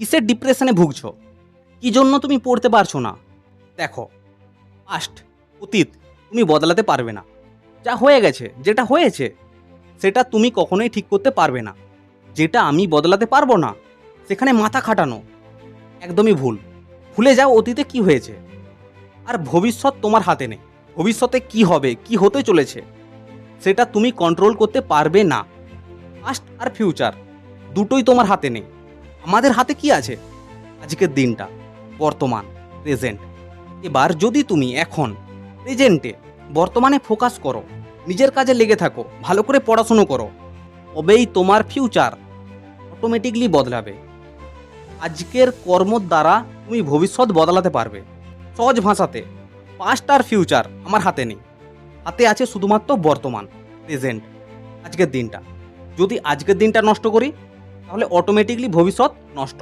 কিসের ডিপ্রেশনে ভুগছো? কি জন্য তুমি পড়তে পারছ না? দেখো পাস্ট অতীত তুমি বদলাতে পারবে না। যা হয়ে গেছে, যেটা হয়েছে, সেটা তুমি কখনোই ঠিক করতে পারবে না। যেটা আমি বদলাতে পারব না, সেখানে মাথা খাটানো, একদমই ভুল। ভুলে যাও অতীতে কি হয়েছে। আর ভবিষ্যৎ তোমার হাতে নেই। ভবিষ্যতে কি হবে, কি হতে চলেছে, সেটা তুমি কন্ট্রোল করতে পারবে না। পাস্ট আর ফিউচার দুটোই তোমার হাতে নেই। আমাদের হাতে কি আছে? আজকের দিনটা, বর্তমান প্রেজেন্ট এবার যদি তুমি এখন প্রেজেন্টে বর্তমানে ফোকাস করো, নিজের কাজে লেগে থাকো, ভালো করে পড়াশুনো করো, তবেই তোমার ফিউচার অটোমেটিকলি বদলাবে। আজকের কর্মর দ্বারা তুমি ভবিষ্যৎ বদলাতে পারবে। সহজ ভাষাতে পাস্ট আর ফিউচার আমার হাতে নেই। হাতে আছে শুধুমাত্র বর্তমান প্রেজেন্ট আজকের দিনটা। যদি আজকের দিনটা নষ্ট করি তাহলে অটোমেটিকলি ভবিষ্যৎ নষ্ট।